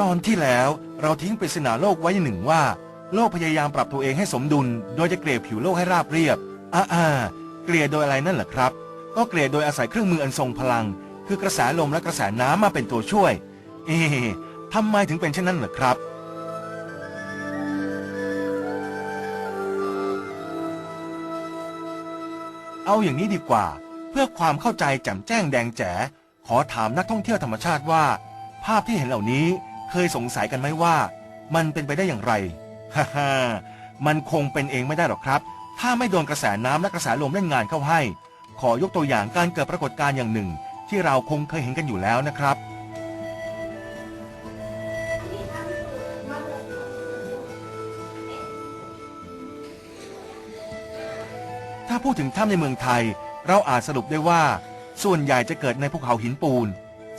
ตอนที่แล้วเราทิ้งปริศนาโลกไว้หนึ่งว่า โลกพยายามปรับตัวเองให้สมดุล โดยจะเกลี่ยผิวโลกให้ราบเรียบอ่าอ่าเกลี่ยโดยอะไรนั่นเหรอครับ ก็เกลี่ยโดยอาศัยเครื่องมืออันทรงพลัง คือกระแสลมและกระแสน้ำมาเป็นตัวช่วย เอ๊ะทำไมถึงเป็นเช่นนั้นเหรอครับเอาอย่างนี้ดีกว่า เพื่อความเข้าใจแจ่มแจ้งแดงแจ๋ ขอถามนักท่องเที่ยวธรรมชาติว่า ภาพที่เห็นเหล่านี้ เคยสงสัยกันไหมว่า มันเป็นไปได้อย่างไรฮ่าฮ่ามันคงเป็นเองไม่ได้หรอกครับ ถ้าไม่โดนกระแสน้ำและกระแสลมเล่นงานเข้าให้ ขอยกตัวอย่างการเกิดปรากฏการณ์อย่างหนึ่ง ที่เราคงเคยเห็นกันอยู่แล้วนะครับ ถ้าพูดถึงถ้ำในเมืองไทย เราอาจสรุปได้ว่า ส่วนใหญ่จะเกิดในภูเขาหินปูน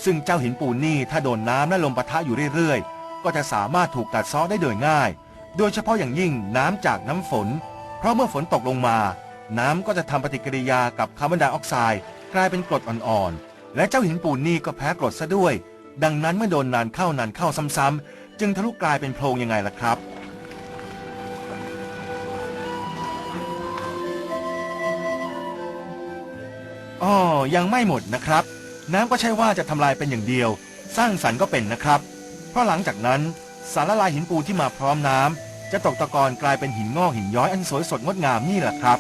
ซึ่งเจ้าหินปูนนี่ถ้าโดนน้ำและลมปะทะอยู่เรื่อยๆ ก็จะสามารถถูกกัดเซาะได้โดยง่าย โดยเฉพาะอย่างยิ่งน้ำจากน้ำฝน เพราะเมื่อฝนตกลงมา น้ำก็จะทำปฏิกิริยากับคาร์บอนไดออกไซด์กลายเป็นกรดอ่อนๆ และเจ้าหินปูนนี่ก็แพ้กรดซะด้วย ดังนั้นเมื่อโดนนานเข้านานเข้าซ้ำๆ จึงทะลุกลายเป็นโพรงยังไงล่ะครับอ๋อยังไม่หมดนะครับ น้ำก็ใช่ว่าจะทำลายเป็นอย่างเดียว สร้างสรรค์ก็เป็นนะครับ เพราะหลังจากนั้นสารละลายหินปูนที่มาพร้อมน้ำจะตกตะกอนกลายเป็นหินงอกหินย้อยอันสวยสดงดงามนี่แหละครับ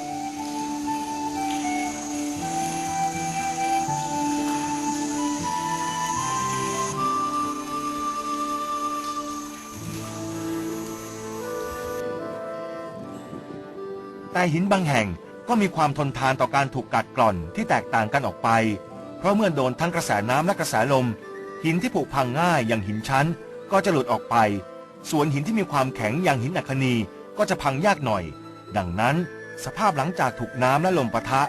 แต่หินบางแห่งก็มีความทนทานต่อการถูกกัดกร่อนที่แตกต่างกันออกไป เพราะเมื่อโดนทั้งกระแสน้ำและกระแสลม หินที่ผุพังง่ายอย่างหินชั้นก็จะหลุดออกไป ส่วนหินที่มีความแข็งอย่างหินอัคนีก็จะพังยากหน่อย ดังนั้นสภาพหลังจากถูกน้ำและลมปะทะ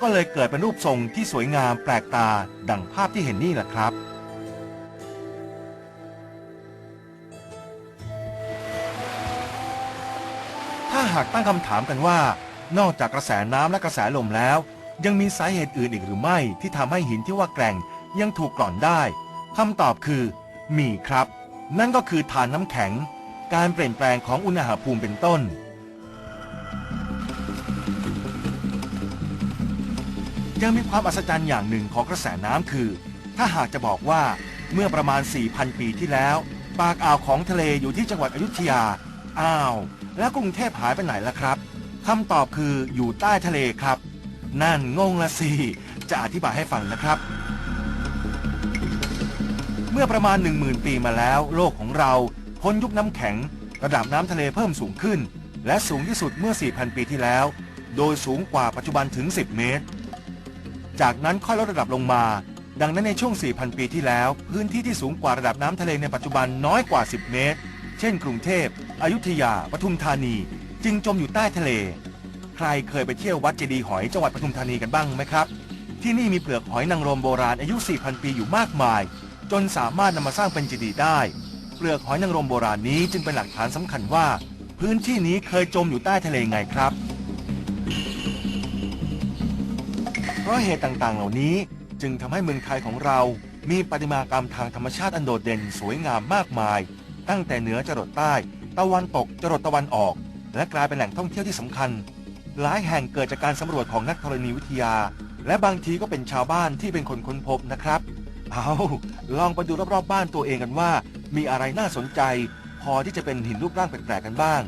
ก็เลยเกิดเป็นรูปทรงที่สวยงามแปลกตาดังภาพที่เห็นนี่แหละครับถ้าหากตั้งคำถามกันว่า นอกจากกระแสน้ำและกระแสลมแล้ว ยังมีสาเหตุอื่นอีกหรือไม่ที่ทำให้หินที่ว่าแกร่งยังถูกกร่อนได้คำตอบคือ มีครับ นั่นก็คือฐานน้ำแข็ง การเปลี่ยนแปลงของอุณหภูมิเป็นต้น ยังมีความอัศจรรย์อย่างหนึ่งของกระแสน้ำคือ ถ้าหากจะบอกว่าเมื่อประมาณ 4,000 ปีที่แล้ว ปากอ่าวของทะเลอยู่ที่จังหวัดอยุธยา อ้าว แล้วกรุงเทพหายไปไหนล่ะครับคำตอบคืออยู่ใต้ทะเลครับ นั่นงงละสิ จะอธิบายให้ฟังนะครับ เมื่อประมาณ 10,000 ปีมาแล้ว โลกของเราพ้นยุคน้ำแข็ง ระดับน้ำทะเลเพิ่มสูงขึ้น และสูงที่สุดเมื่อ 4,000 ปีที่แล้ว โดยสูงกว่าปัจจุบันถึง 10 เมตร จากนั้นค่อยลดระดับลงมา ดังนั้นในช่วง 4,000 ปีที่แล้ว พื้นที่ที่สูงกว่าระดับน้ำทะเลในปัจจุบันน้อยกว่า 10 เมตร เช่น กรุงเทพอยุธยา ปทุมธานี จึงจมอยู่ใต้ทะเล ใครเคยไปเที่ยววัดเจดีย์หอยจังหวัดปทุมธานีกันบ้างไหมครับ ที่นี่มีเปลือกหอยนางรมโบราณอายุ 4,000 ปีอยู่มากมาย จนสามารถนำมาสร้างเป็นเจดีย์ได้ เปลือกหอยนางรมโบราณนี้จึงเป็นหลักฐานสำคัญว่า พื้นที่นี้เคยจมอยู่ใต้ทะเลไงครับ เพราะเหตุต่างๆ เหล่านี้จึงทำให้เมืองไทยของเรา มีปริมากรรมทางธรรมชาติอันโดดเด่นสวยงามมากมาย ตั้งแต่เหนือจรดใต้ ตะวันตกจรดตะวันออก และกลายเป็นแหล่งท่องเที่ยวที่สำคัญ หลายแห่งเกิดจากการสำรวจของนักธรณีวิทยา และบางทีก็เป็นชาวบ้านที่เป็นคนค้นพบนะครับ เอาลองไปดูรอบๆบ้านตัวเองกันว่า มีอะไรน่าสนใจ พอที่จะเป็นหินรูปร่างแปลกๆกันบ้าง